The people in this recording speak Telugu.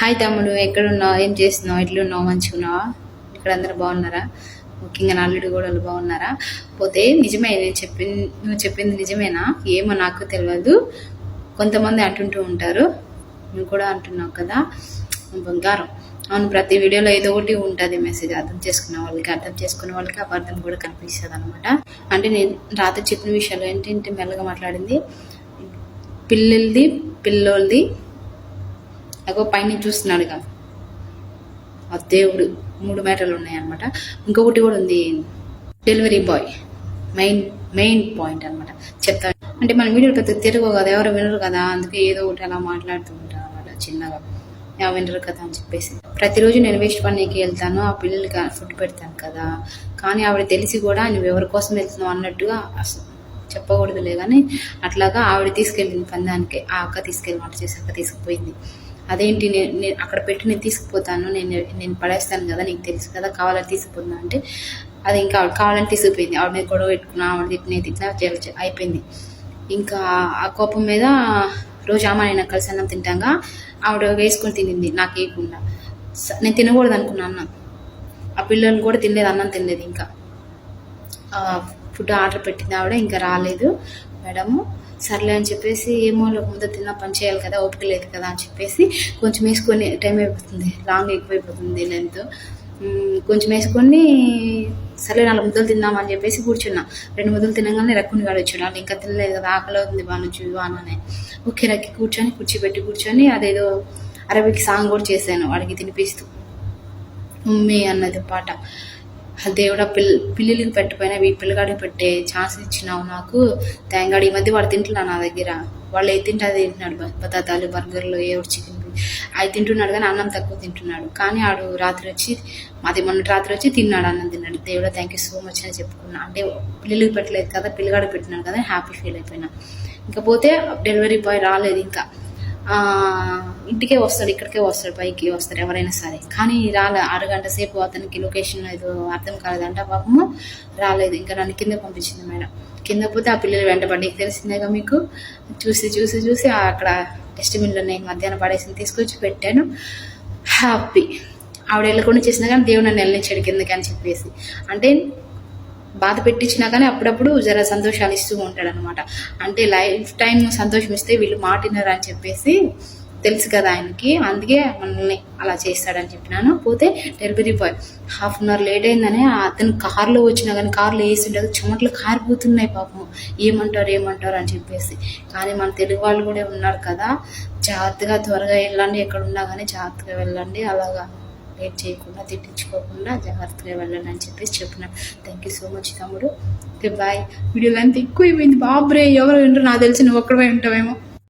హాయ్ తమ్ముడు ఎక్కడున్నావు? ఏం చేస్తున్నావు? ఎట్లున్నావు? మంచిగా ఉన్నావా ఇక్కడ అందరు బాగున్నారా? ముఖ్యంగా నల్లుడు కూడా వాళ్ళు బాగున్నారా? పోతే నిజమే నేను చెప్పింది నువ్వు చెప్పింది నిజమేనా? ఏమో నాకు తెలియదు కొంతమంది అంటుంటూ ఉంటారు. నువ్వు కూడా అంటున్నావు కదా? బంగారం. అవును ప్రతి వీడియోలో ఏదో ఒకటి ఉంటుంది మెసేజ్. అర్థం చేసుకున్న వాళ్ళకి అర్థం చేసుకున్న వాళ్ళకి అపార్థం కూడా కనిపిస్తుంది అనమాట అంటే నేను రాత్రి చెప్పిన విషయాలు ఏంటంటే మెల్లగా మాట్లాడింది. పిల్లలది పిల్లోళ్ళది అగో పైన చూస్తున్నాడుగా. ఆ దేవుడు మూడు మేటలు ఉన్నాయన్నమాట. ఇంకొకటి కూడా ఉంది. Delivery boy main main point అనమాట చెప్తా. అంటే మన వీడియో పెద్ద తిరగవు కదా ఎవరు వినరు కదా అందుకే ఏదో ఒకటి అలా మాట్లాడుతూ ఉంటాను అనమాట చిన్నగా. ఎవరు వినరు కదా అని చెప్పేసి. ప్రతిరోజు నేను వేస్ట్ పనికి వెళ్తాను ఆ పిల్లలకి ఫుడ్ పెడతాను కదా. కానీ ఆవిడ తెలిసి కూడా నువ్వు ఎవరి కోసం వెళ్తున్నావు అన్నట్టుగా అసలు చెప్పకూడదులే కానీ అట్లాగా ఆవిడ తీసుకెళ్ళింది పందానికి. ఆ అక్క తీసుకెళ్ళి వంట చేసి అక్క తీసుకుపోయింది. అదేంటి నేను నేను అక్కడ పెట్టి నేను తీసుకుపోతాను నేను నేను పడేస్తాను కదా నీకు తెలుసు కదా కావాలని తీసుకుపోతున్నా అంటే అది ఇంకా ఆవిడ కావాలని తీసుకుపోయింది. ఆవిడ మీద గొడవ పెట్టుకున్నా ఆవిడ తిట్టిన తిట్టినా జర- అయిపోయింది. ఇంకా ఆ కోపం మీద రోజు ఆమె నేను కలిసి అన్నం తింటాగా ఆవిడ వేసుకొని తినింది నాకు వేయకుండా. స- నేను తినకూడదు అనుకున్నా అన్నం. ఆ పిల్లలు కూడా తినలేదు అన్నం తినలేదు ఇంకా. ఫుడ్ ఆర్డర్ పెట్టింది ఆవిడ ఇంకా రాలేదు. మేడము సర్లే అని చెప్పేసి ఏమో ముందు తిన్నా పని చేయాలి కదా ఓపిక లేదు కదా అని చెప్పేసి కొంచెం వేసుకొని టైం అయిపోతుంది. లాంగ్ ఎక్కువైపోతుంది లెంత్ కొంచెం వేసుకొని సరే నాలుగు ముద్దలు తిందామని చెప్పేసి కూర్చున్నా. రెండు ముద్దలు తినగానే రక్కుని గాడు వచ్చాడు. వాళ్ళు ఇంకా తినలేదు కదా ఆకలి అవుతుంది బానుచు అననే ఓకే రక్కి కూర్చొని కూర్చోబెట్టి కూర్చొని అదేదో అరబిక్ సాంగ్ కూడా చేశాను వాడికి తినిపిస్తూ. మమ్మీ అన్నది పాట. దేవుడా పిల్ల పిల్లలకి పెట్టపోయినా ఈ పిల్లగాడికి పెట్టే ఛాన్స్ ఇచ్చినావు నాకు. తేంగాడు ఈ మధ్య వాడు తింటున్నాడు నా దగ్గర. వాళ్ళు ఏది తింటే అది తింటున్నాడు. పదార్థాలు బతాతాలు బర్గర్లు ఏ చికెన్ అవి తింటున్నాడు కానీ అన్నం తక్కువ తింటున్నాడు. కానీ ఆడు రాత్రి వచ్చి మాది మొన్న రాత్రి వచ్చి తిన్నాడు అన్నం తిన్నాడు. దేవుడా థ్యాంక్ యూ సో మచ్ అని చెప్పుకున్నా. అంటే పిల్లలకి పెట్టలేదు కదా పిల్లగాడు పెట్టినాడు కదా హ్యాపీ ఫీల్ అయిపోయినా. ఇకపోతే డెలివరీ బాయ్ రాలేదు ఇంకా. ఇంటికే వస్తాడు ఇక్కడికే వస్తాడు పైకి వస్తారు ఎవరైనా సరే. కానీ రాలే అరగంట సేపు అతనికి లొకేషన్ ఏదో అర్థం కాలేదంట పాపము రాలేదు. ఇంకా నన్ను కింద పంపించింది మేడం. కింద పోతే ఆ పిల్లలు వెంటబడి నీకు తెలిసిందేగా మీకు? చూసి చూసి చూసి అక్కడ డస్ట్బిన్లో నేను మధ్యాహ్నం పడేసి తీసుకొచ్చి పెట్టాను. హ్యాపీ ఆవిడ వెళ్ళకుండా చేసినా కానీ దేవుడు నన్ను వెళ్ళనిచ్చాడు కిందకి అని చెప్పేసి. అంటే బాధ పెట్టించినా కానీ అప్పుడప్పుడు జర సంతోషాలు ఇస్తూ ఉంటాడు అనమాట అంటే లైఫ్ టైం సంతోషం ఇస్తే వీళ్ళు మాటినారు అని చెప్పేసి తెలుసు కదా ఆయనకి. అందుకే మనల్ని అలా చేస్తాడని చెప్పినాను. పోతే delivery boy half an hour late అయిందని అతను కార్లో వచ్చినా కానీ కార్లో వేసి చెమట్లు కారిపోతున్నాయి పాపం. ఏమంటారు ఏమంటారు అని చెప్పేసి. కానీ మన తెలుగు వాళ్ళు కూడా ఉన్నారు కదా జాగ్రత్తగా త్వరగా వెళ్ళండి ఎక్కడ ఉన్నా కానీ జాగ్రత్తగా వెళ్ళండి అలాగా లేట్ చేయకుండా తిట్టించుకోకుండా జాగ్రత్తగా వెళ్ళాలని చెప్పి చెప్పేసి చెప్పిన థ్యాంక్ యూ సో మచ్ తమ్ముడు. ఓకే బాయ్ వీడియో లెంత్ ఎక్కువ అయిపోయింది బాబ్రే ఎవరు వింటారు నాకు తెలిసి నువ్వు ఒక్కడే ఉంటావేమో.